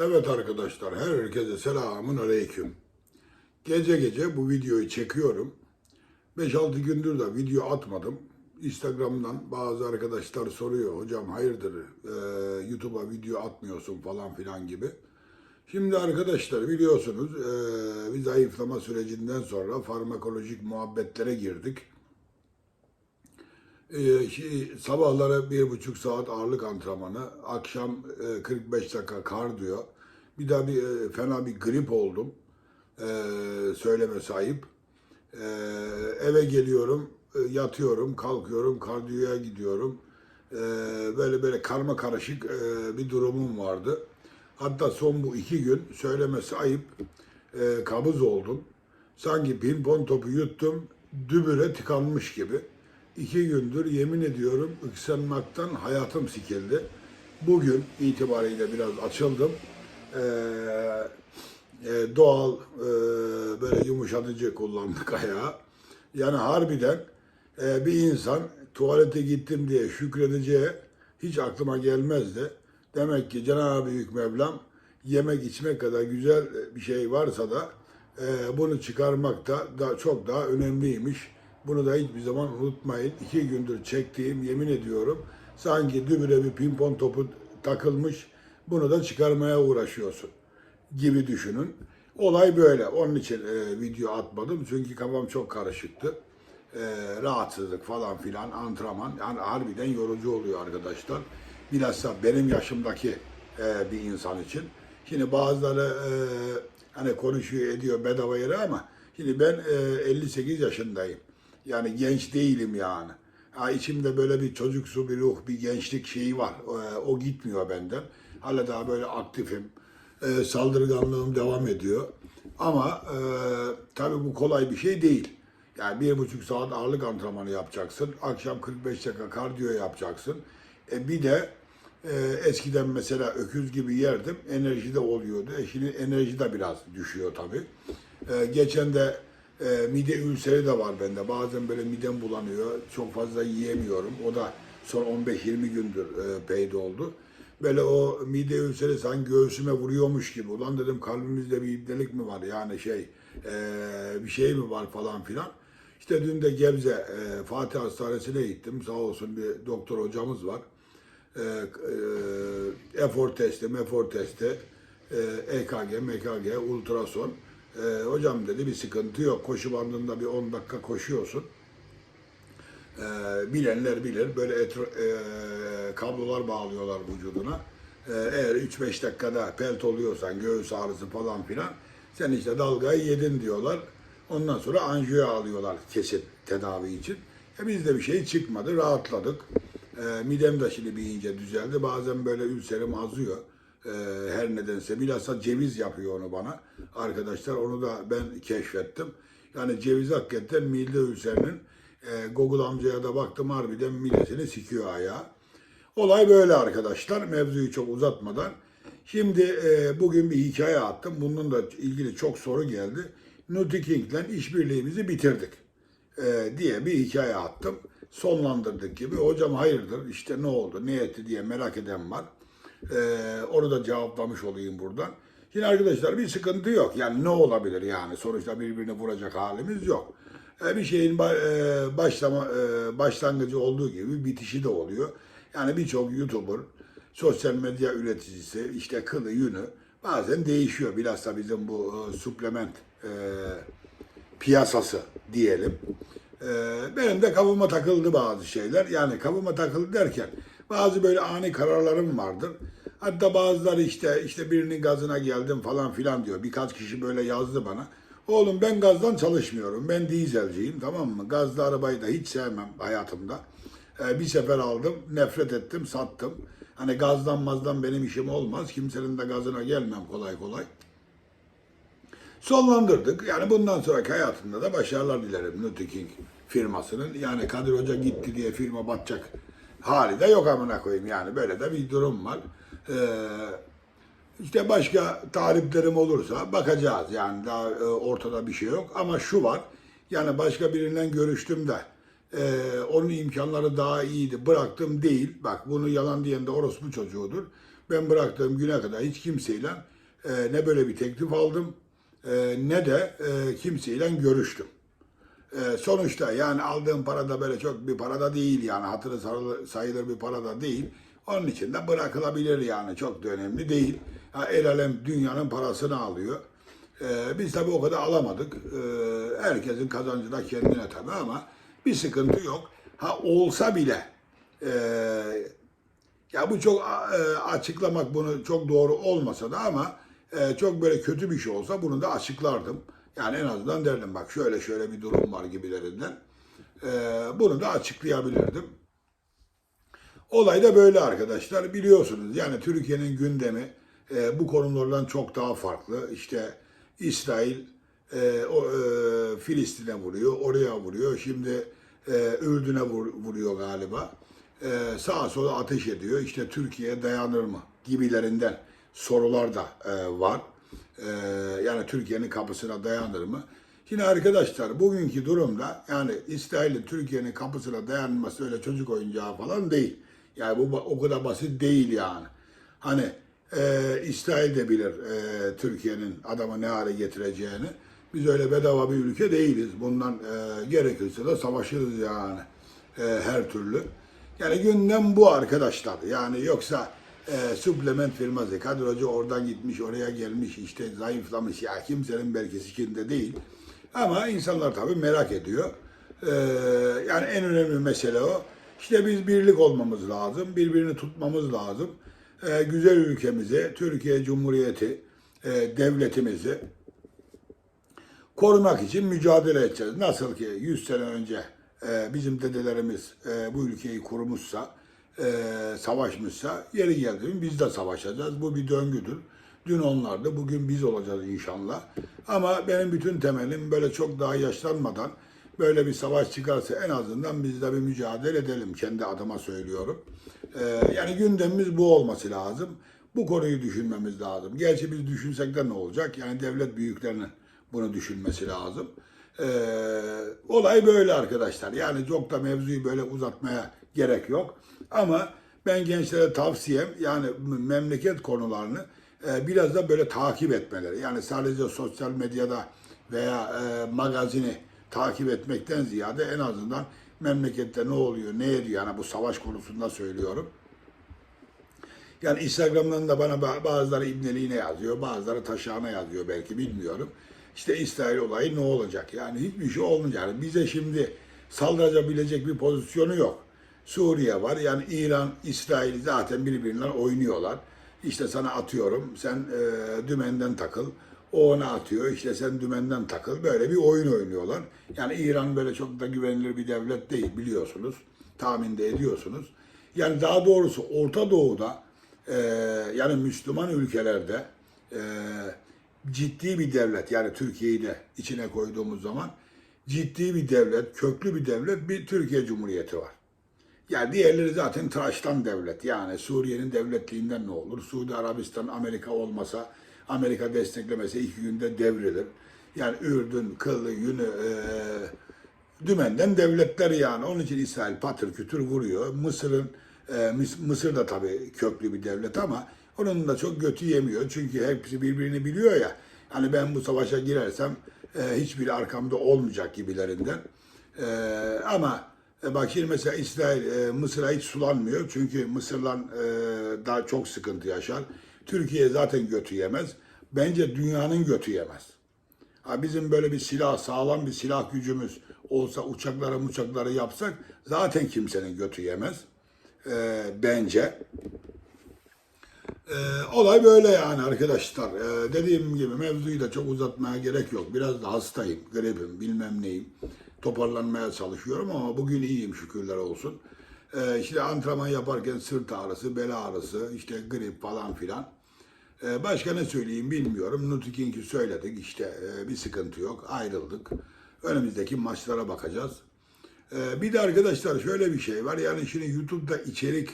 Evet arkadaşlar, herkese selamun aleyküm. Gece gece bu videoyu çekiyorum. 5-6 gündür de video atmadım. Instagram'dan bazı arkadaşlar soruyor, hocam hayırdır eee, YouTube'a video atmıyorsun falan filan gibi. Şimdi arkadaşlar biliyorsunuz eee, bir zayıflama sürecinden sonra farmakolojik muhabbetlere girdik. Ee, şey, sabahları bir buçuk saat ağırlık antrenmanı, akşam e, 45 dakika kardiyo. Bir daha bir e, fena bir grip oldum. Ee, söyleme sahip. Ee, eve geliyorum, e, yatıyorum, kalkıyorum, kardiyoya gidiyorum. Böyle böyle karma karışık e, bir durumum vardı. Hatta son bu iki gün söylemesi ayıp e, kabız oldum. Sanki pimpon topu yuttum, dübüre tıkanmış gibi. İki gündür yemin ediyorum ıksanmaktan hayatım sikildi. Bugün itibariyle biraz açıldım. Ee, e, doğal e, böyle yumuşatıcı kullandık ayağı. Yani harbiden e, bir insan tuvalete gittim diye şükredeceği hiç aklıma gelmezdi. Demek ki Cenab-ı Büyük Mevlam yemek içmek kadar güzel bir şey varsa da e, bunu çıkarmak da, da çok daha önemliymiş. Bunu da hiçbir zaman unutmayın. İki gündür çektiğim yemin ediyorum sanki dübüre bir pimpon topu takılmış bunu da çıkarmaya uğraşıyorsun gibi düşünün. Olay böyle. Onun için e, video atmadım. Çünkü kafam çok karışıktı. E, rahatsızlık falan filan, antrenman. Yani harbiden yorucu oluyor arkadaşlar. Bilhassa benim yaşımdaki e, bir insan için. Şimdi bazıları e, hani konuşuyor ediyor bedava yere ama şimdi ben e, 58 yaşındayım. Yani genç değilim yani. Ha, içimde böyle bir çocuksu bir ruh, bir gençlik şeyi var. E, o gitmiyor benden. Hala daha böyle aktifim. E, saldırganlığım devam ediyor. Ama e, tabii bu kolay bir şey değil. Yani bir buçuk saat ağırlık antrenmanı yapacaksın. Akşam 45 dakika kardiyo yapacaksın. E, bir de e, eskiden mesela öküz gibi yerdim. Enerji de oluyordu. E, şimdi enerji de biraz düşüyor tabii. E, geçen de e, mide ülseri de var bende. Bazen böyle midem bulanıyor. Çok fazla yiyemiyorum. O da son 15-20 gündür e, peyda oldu. Böyle o mide ülseri sanki göğsüme vuruyormuş gibi. Ulan dedim kalbimizde bir ibnelik mi var? Yani şey e, bir şey mi var falan filan. İşte dün de Gebze e, Fatih Hastanesi'ne gittim. Sağ olsun bir doktor hocamız var. E, e, efor testi, mefor testi, e, EKG, MKG, ultrason. E, hocam dedi bir sıkıntı yok. Koşu bandında bir 10 dakika koşuyorsun. E, bilenler bilir. Böyle etro- e, kablolar bağlıyorlar vücuduna. E, eğer 3-5 dakikada pelt oluyorsan, göğüs ağrısı falan filan, sen işte dalgayı yedin diyorlar. Ondan sonra anjiyo alıyorlar kesin tedavi için. E bizde bir şey çıkmadı, rahatladık. E, midem de şimdi bir ince düzeldi. Bazen böyle ülserim azıyor. E, her nedense. Bilhassa ceviz yapıyor onu bana. Arkadaşlar onu da ben keşfettim. Yani ceviz hakikaten mide ülserinin e, Google amcaya da baktım harbiden midesini sikiyor ayağı. Olay böyle arkadaşlar. Mevzuyu çok uzatmadan. Şimdi e, bugün bir hikaye attım. Bunun da ilgili çok soru geldi. Nutiking'le işbirliğimizi bitirdik e, diye bir hikaye attım. Sonlandırdık gibi. Hocam hayırdır işte ne oldu ne etti diye merak eden var. E, onu da cevaplamış olayım buradan. Şimdi arkadaşlar bir sıkıntı yok. Yani ne olabilir yani? Sonuçta birbirini vuracak halimiz yok. E, bir şeyin e, başlama e, başlangıcı olduğu gibi bitişi de oluyor. Yani birçok YouTuber, sosyal medya üreticisi, işte kılı yünü bazen değişiyor. Bilhassa bizim bu e, suplement e, piyasası diyelim. E, benim de kafama takıldı bazı şeyler. Yani kafama takıldı derken bazı böyle ani kararlarım vardır. Hatta bazıları işte işte birinin gazına geldim falan filan diyor. Birkaç kişi böyle yazdı bana. Oğlum ben gazdan çalışmıyorum. Ben dizelciyim tamam mı? Gazlı arabayı da hiç sevmem hayatımda. Ee, bir sefer aldım, nefret ettim, sattım. Hani gazdan mazdan benim işim olmaz. Kimsenin de gazına gelmem kolay kolay. Sonlandırdık. Yani bundan sonraki hayatımda da başarılar dilerim Nutiking firmasının. Yani Kadir Hoca gitti diye firma batacak hali de yok amına koyayım. Yani böyle de bir durum var. Ee, işte başka tariflerim olursa bakacağız. Yani daha e, ortada bir şey yok. Ama şu var. Yani başka birinden görüştüm de e, onun imkanları daha iyiydi. Bıraktım değil. Bak bunu yalan diyen de orospu çocuğudur. Ben bıraktığım güne kadar hiç kimseyle e, ne böyle bir teklif aldım e, ne de e, kimseyle görüştüm. E, sonuçta yani aldığım para da böyle çok bir para da değil yani hatırı sayılır bir para da değil. Onun için de bırakılabilir yani çok da önemli değil. Ha, el alem dünyanın parasını alıyor. E, biz tabii o kadar alamadık. E, herkesin kazancı da kendine tabii ama bir sıkıntı yok. Ha olsa bile e, ya bu çok e, açıklamak bunu çok doğru olmasa da ama e, çok böyle kötü bir şey olsa bunu da açıklardım. Yani en azından derdim bak şöyle şöyle bir durum var gibilerinden. E, bunu da açıklayabilirdim. Olay da böyle arkadaşlar biliyorsunuz yani Türkiye'nin gündemi e, bu konulardan çok daha farklı. İşte İsrail e, o, e, Filistin'e vuruyor, oraya vuruyor. Şimdi e, Ürdün'e vur- vuruyor galiba. E, sağa sola ateş ediyor. İşte Türkiye dayanır mı gibilerinden sorular da e, var. E, yani Türkiye'nin kapısına dayanır mı? Şimdi arkadaşlar bugünkü durumda yani İsrail'in Türkiye'nin kapısına dayanması öyle çocuk oyuncağı falan değil. Yani bu o kadar basit değil yani. Hani e, İsrail de bilir e, Türkiye'nin adamı ne hale getireceğini. Biz öyle bedava bir ülke değiliz. Bundan e, gerekirse de savaşırız yani e, her türlü. Yani gündem bu arkadaşlar. Yani yoksa e, supplement firması Kadir Hoca oradan gitmiş oraya gelmiş işte zayıflamış ya kimsenin belki sikinde değil. Ama insanlar tabii merak ediyor. E, yani en önemli mesele o. İşte biz birlik olmamız lazım, birbirini tutmamız lazım. E, güzel ülkemizi, Türkiye Cumhuriyeti, e, devletimizi korumak için mücadele edeceğiz. Nasıl ki 100 sene önce e, bizim dedelerimiz e, bu ülkeyi kurmuşsa, e, savaşmışsa yeri geldi biz de savaşacağız. Bu bir döngüdür. Dün onlardı, bugün biz olacağız inşallah. Ama benim bütün temelim böyle çok daha yaşlanmadan böyle bir savaş çıkarsa en azından biz de bir mücadele edelim. Kendi adıma söylüyorum. E, yani gündemimiz bu olması lazım. Bu konuyu düşünmemiz lazım. Gerçi biz düşünsek de ne olacak? Yani devlet büyüklerinin bunu düşünmesi lazım. Ee, olay böyle arkadaşlar. Yani çok da mevzuyu böyle uzatmaya gerek yok. Ama ben gençlere tavsiyem yani memleket konularını e, biraz da böyle takip etmeleri. Yani sadece sosyal medyada veya e, magazini takip etmekten ziyade en azından memlekette ne oluyor, ne ediyor yani bu savaş konusunda söylüyorum. Yani Instagram'dan da bana ba- bazıları ibneliğine yazıyor, bazıları taşağına yazıyor belki bilmiyorum. İşte İsrail olayı ne olacak? Yani hiçbir şey olmayacak. Bize şimdi saldırabilecek bir pozisyonu yok. Suriye var. Yani İran, İsrail zaten birbirinden oynuyorlar. İşte sana atıyorum, sen e, dümenden takıl. O ona atıyor, işte sen dümenden takıl. Böyle bir oyun oynuyorlar. Yani İran böyle çok da güvenilir bir devlet değil biliyorsunuz. Tahmin de ediyorsunuz. Yani daha doğrusu Orta Doğu'da e, yani Müslüman ülkelerde e, ciddi bir devlet yani Türkiye'yi de içine koyduğumuz zaman ciddi bir devlet, köklü bir devlet bir Türkiye Cumhuriyeti var. Yani diğerleri zaten tıraştan devlet. Yani Suriye'nin devletliğinden ne olur? Suudi Arabistan, Amerika olmasa, Amerika desteklemese iki günde devrilir. Yani Ürdün, Kılı, Yünü, e, dümenden devletler yani. Onun için İsrail patır kütür vuruyor. Mısır'ın, e, Mıs- Mısır da tabii köklü bir devlet ama onun da çok götü yemiyor. Çünkü hepsi birbirini biliyor ya. Hani ben bu savaşa girersem e, hiçbiri arkamda olmayacak gibilerinden. E, ama e, bak şimdi mesela İsrail e, Mısır'a hiç sulanmıyor. Çünkü Mısır'la e, daha çok sıkıntı yaşar. Türkiye zaten götü yemez. Bence dünyanın götü yemez. Ha bizim böyle bir silah, sağlam bir silah gücümüz olsa uçakları uçakları yapsak zaten kimsenin götü yemez. E, bence. Ee, olay böyle yani arkadaşlar. Ee, dediğim gibi mevzuyu da çok uzatmaya gerek yok. Biraz da hastayım, gripim, bilmem neyim. Toparlanmaya çalışıyorum ama bugün iyiyim şükürler olsun. Ee, işte antrenman yaparken sırt ağrısı, bel ağrısı, işte grip falan filan. Ee, başka ne söyleyeyim bilmiyorum. Nutiking'i söyledik işte ee, bir sıkıntı yok. Ayrıldık. Önümüzdeki maçlara bakacağız. Ee, bir de arkadaşlar şöyle bir şey var. Yani şimdi YouTube'da içerik,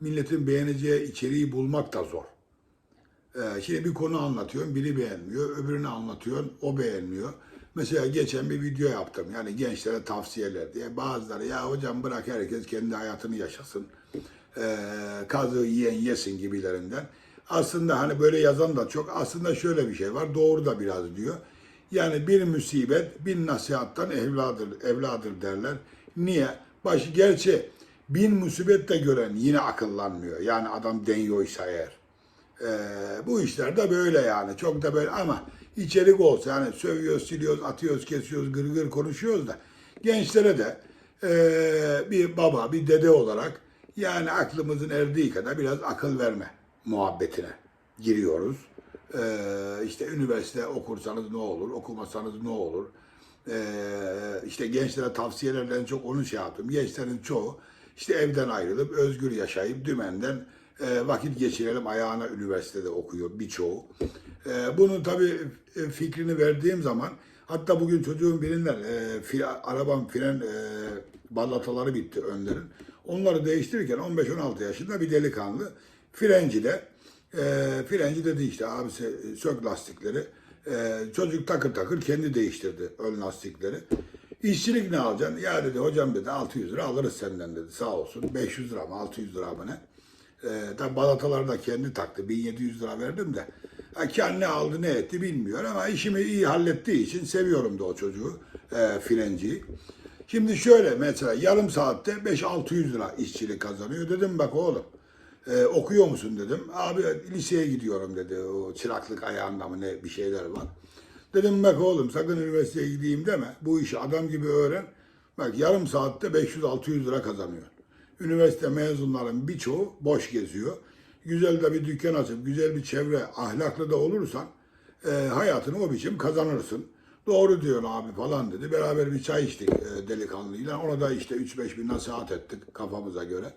milletin beğeneceği içeriği bulmak da zor. Ee, şimdi bir konu anlatıyorum, biri beğenmiyor, öbürünü anlatıyorsun, o beğenmiyor. Mesela geçen bir video yaptım, yani gençlere tavsiyeler diye. Bazıları ya hocam bırak herkes kendi hayatını yaşasın. e, kazığı yiyen yesin gibilerinden. Aslında hani böyle yazan da çok. Aslında şöyle bir şey var. Doğru da biraz diyor. Yani bir musibet bin nasihattan evladır, evladır derler. Niye? Başı gerçi bin musibet de gören yine akıllanmıyor. Yani adam deniyorsa eğer. Ee, bu işler de böyle yani. Çok da böyle ama içerik olsa yani sövüyoruz, siliyoruz, atıyoruz, kesiyoruz, gır gır konuşuyoruz da gençlere de ee, bir baba, bir dede olarak yani aklımızın erdiği kadar biraz akıl verme muhabbetine giriyoruz. Ee, işte üniversite okursanız ne olur, okumasanız ne olur? Ee, işte gençlere tavsiyelerden çok onu şey yaptım. Gençlerin çoğu işte evden ayrılıp özgür yaşayıp dümenden e, vakit geçirelim ayağına üniversitede okuyor birçoğu. E, bunun tabii e, fikrini verdiğim zaman hatta bugün çocuğun birinden e, fi, arabam fren e, ballataları bitti önlerin. Onları değiştirirken 15-16 yaşında bir delikanlı frencide e, frenci dedi işte abisi sök lastikleri. E, çocuk takır takır kendi değiştirdi ön lastikleri. İşçilik ne alacaksın? Ya dedi hocam dedi 600 lira alırız senden dedi sağ olsun. 500 lira mı 600 lira mı ne? Ee, tabi balataları da kendi taktı. 1700 lira verdim de. Ha, kendi aldı ne etti bilmiyor ama işimi iyi hallettiği için seviyorum da o çocuğu. E, frenciyi. Şimdi şöyle mesela yarım saatte 5-600 lira işçilik kazanıyor. Dedim bak oğlum e, okuyor musun dedim. Abi liseye gidiyorum dedi. O çıraklık ayağında mı ne bir şeyler var. Dedim bak oğlum sakın üniversiteye gideyim deme. Bu işi adam gibi öğren. Bak yarım saatte 500-600 lira kazanıyor. Üniversite mezunların birçoğu boş geziyor. Güzel de bir dükkan açıp güzel bir çevre ahlaklı da olursan e, hayatını o biçim kazanırsın. Doğru diyor abi falan dedi. Beraber bir çay içtik e, delikanlıyla. Ona da işte 3-5 bin nasihat ettik kafamıza göre.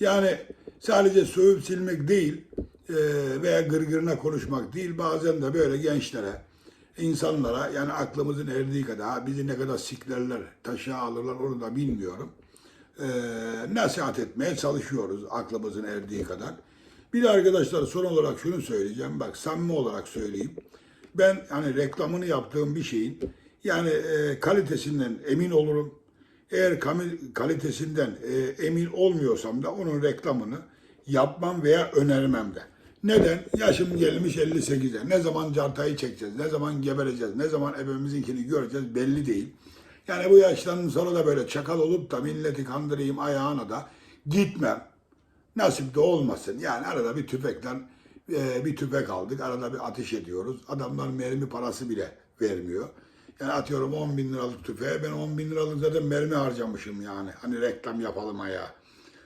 Yani sadece sövüp silmek değil e, veya gırgırına konuşmak değil. Bazen de böyle gençlere, insanlara yani aklımızın erdiği kadar bizi ne kadar siklerler, taşa alırlar onu da bilmiyorum. E, nasihat etmeye çalışıyoruz aklımızın erdiği kadar. Bir de arkadaşlar son olarak şunu söyleyeceğim. Bak samimi olarak söyleyeyim. Ben hani reklamını yaptığım bir şeyin yani e, kalitesinden emin olurum. Eğer kalitesinden e, emin olmuyorsam da onun reklamını yapmam veya önermem de. Neden? Yaşım gelmiş 58'e. Ne zaman cartayı çekeceğiz, ne zaman gebereceğiz, ne zaman ebemizinkini göreceğiz belli değil. Yani bu yaştan sonra da böyle çakal olup da milleti kandırayım ayağına da gitmem. Nasip de olmasın. Yani arada bir tüfekten e, bir tüfek aldık. Arada bir ateş ediyoruz. Adamlar mermi parası bile vermiyor. Yani atıyorum 10 bin liralık tüfeğe ben 10 bin liralık zaten mermi harcamışım yani. Hani reklam yapalım ayağa.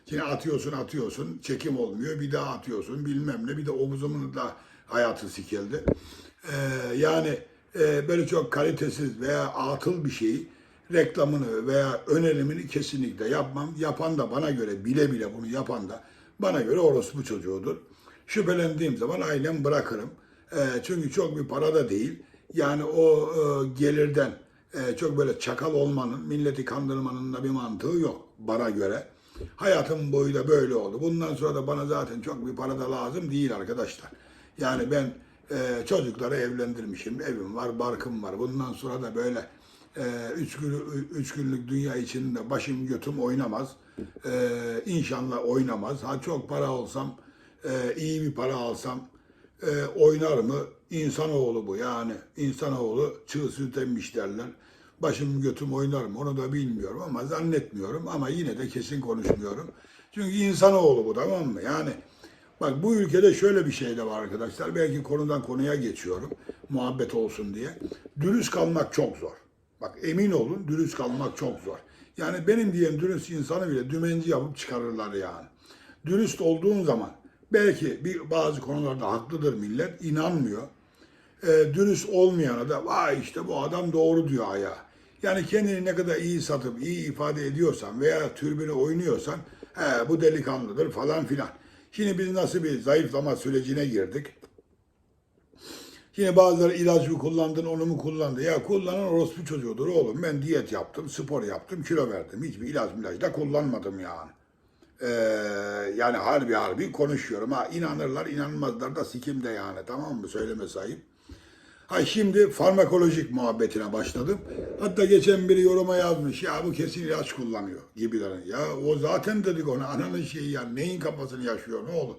Şimdi atıyorsun atıyorsun çekim olmuyor bir daha atıyorsun bilmem ne bir de omuzumun da hayatı sikeldi. Ee, yani e, böyle çok kalitesiz veya atıl bir şeyi reklamını veya önerimini kesinlikle yapmam. Yapan da bana göre bile bile bunu yapan da bana göre orospu çocuğudur. Şüphelendiğim zaman ailem bırakırım. E, çünkü çok bir para da değil. Yani o e, gelirden e, çok böyle çakal olmanın, milleti kandırmanın da bir mantığı yok bana göre. Hayatım boyu da böyle oldu. Bundan sonra da bana zaten çok bir para da lazım değil arkadaşlar. Yani ben e, çocukları evlendirmişim, evim var, barkım var. Bundan sonra da böyle e, üç, gün, üç günlük dünya içinde başım götüm oynamaz. E, inşallah oynamaz. Ha çok para olsam, e, iyi bir para alsam e, oynar mı? İnsanoğlu bu yani. İnsanoğlu çığ süt derler. Başım götüm oynar mı onu da bilmiyorum ama zannetmiyorum ama yine de kesin konuşmuyorum. Çünkü insanoğlu bu tamam mı? Yani bak bu ülkede şöyle bir şey de var arkadaşlar. Belki konudan konuya geçiyorum muhabbet olsun diye. Dürüst kalmak çok zor. Bak emin olun dürüst kalmak çok zor. Yani benim diyen dürüst insanı bile dümenci yapıp çıkarırlar yani. Dürüst olduğun zaman belki bir bazı konularda haklıdır millet inanmıyor. E, dürüst olmayana da vay işte bu adam doğru diyor ayağa. Yani kendini ne kadar iyi satıp iyi ifade ediyorsan veya türbüne oynuyorsan he, bu delikanlıdır falan filan. Şimdi biz nasıl bir zayıflama sürecine girdik. Yine bazıları ilaç mı kullandın, onu mu kullandı? Ya kullanan orospu çocuğudur oğlum. Ben diyet yaptım, spor yaptım, kilo verdim. Hiçbir ilaç ilaç da kullanmadım yani. Ee, yani harbi harbi konuşuyorum. Ha inanırlar, inanmazlar da sikimde yani tamam mı? Söyleme sahip. Ha şimdi farmakolojik muhabbetine başladım. Hatta geçen biri yoruma yazmış ya bu kesin ilaç kullanıyor gibiler. Ya o zaten dedik ona ananın şeyi ya neyin kafasını yaşıyor ne olur.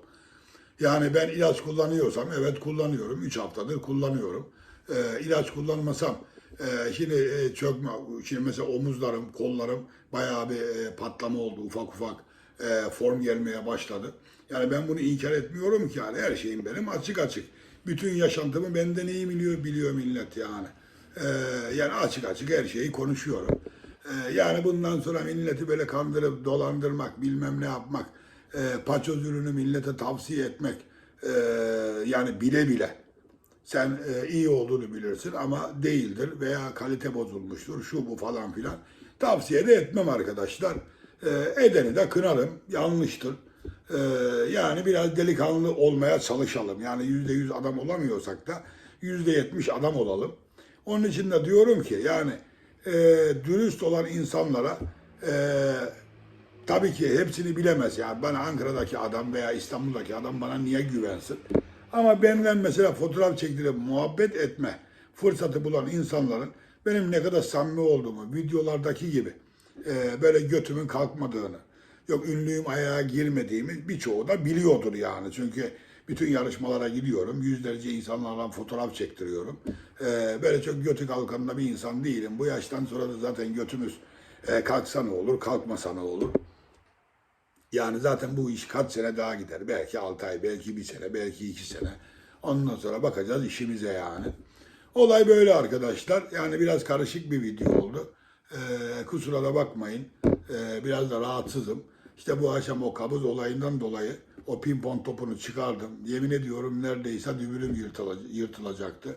Yani ben ilaç kullanıyorsam evet kullanıyorum. 3 haftadır kullanıyorum. Ee, ilaç kullanmasam e, şimdi e, çökme, şimdi mesela omuzlarım, kollarım bayağı bir e, patlama oldu ufak ufak e, form gelmeye başladı. Yani ben bunu inkar etmiyorum ki yani her şeyim benim açık açık. Bütün yaşantımı benden iyi biliyor, biliyor millet yani. Ee, yani açık açık her şeyi konuşuyorum. Ee, yani bundan sonra milleti böyle kandırıp dolandırmak, bilmem ne yapmak, e, paçoz ürünü millete tavsiye etmek, e, yani bile bile sen e, iyi olduğunu bilirsin ama değildir veya kalite bozulmuştur, şu bu falan filan. Tavsiye de etmem arkadaşlar. E, edeni de kınarım, yanlıştır. E, yani biraz delikanlı olmaya çalışalım. Yani yüzde yüz adam olamıyorsak da yüzde yetmiş adam olalım. Onun için de diyorum ki yani e, dürüst olan insanlara e, Tabii ki hepsini bilemez yani. Bana Ankara'daki adam veya İstanbul'daki adam bana niye güvensin? Ama benden mesela fotoğraf çektirip muhabbet etme fırsatı bulan insanların benim ne kadar samimi olduğumu, videolardaki gibi e, böyle götümün kalkmadığını, yok ünlüyüm ayağa girmediğimi birçoğu da biliyordur yani. Çünkü bütün yarışmalara gidiyorum, yüzlerce insanlarla fotoğraf çektiriyorum. E, böyle çok götü kalkan bir insan değilim. Bu yaştan sonra da zaten götümüz e, kalksa ne olur, kalkmasa ne olur. Yani zaten bu iş kaç sene daha gider. Belki 6 ay, belki bir sene, belki iki sene. Ondan sonra bakacağız işimize yani. Olay böyle arkadaşlar. Yani biraz karışık bir video oldu. Ee, kusura da bakmayın. Ee, biraz da rahatsızım. İşte bu akşam o kabız olayından dolayı o pimpon topunu çıkardım. Yemin ediyorum neredeyse dübürüm yırtıla- yırtılacaktı.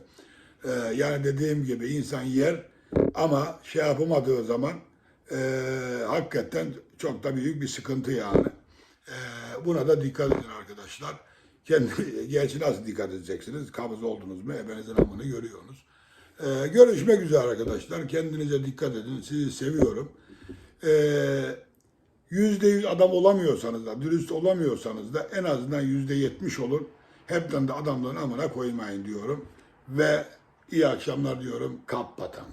Ee, yani dediğim gibi insan yer ama şey yapamadığı zaman e, hakikaten çok da büyük bir sıkıntı yani. E, buna da dikkat edin arkadaşlar. Kendi, gerçi nasıl dikkat edeceksiniz? Kabız oldunuz mu? Ebenizin amını görüyorsunuz. E, görüşmek üzere arkadaşlar. Kendinize dikkat edin. Sizi seviyorum. Yüzde yüz adam olamıyorsanız da, dürüst olamıyorsanız da en azından yüzde yetmiş olun. Hepten de adamların amına koymayın diyorum. Ve iyi akşamlar diyorum. Kapatam.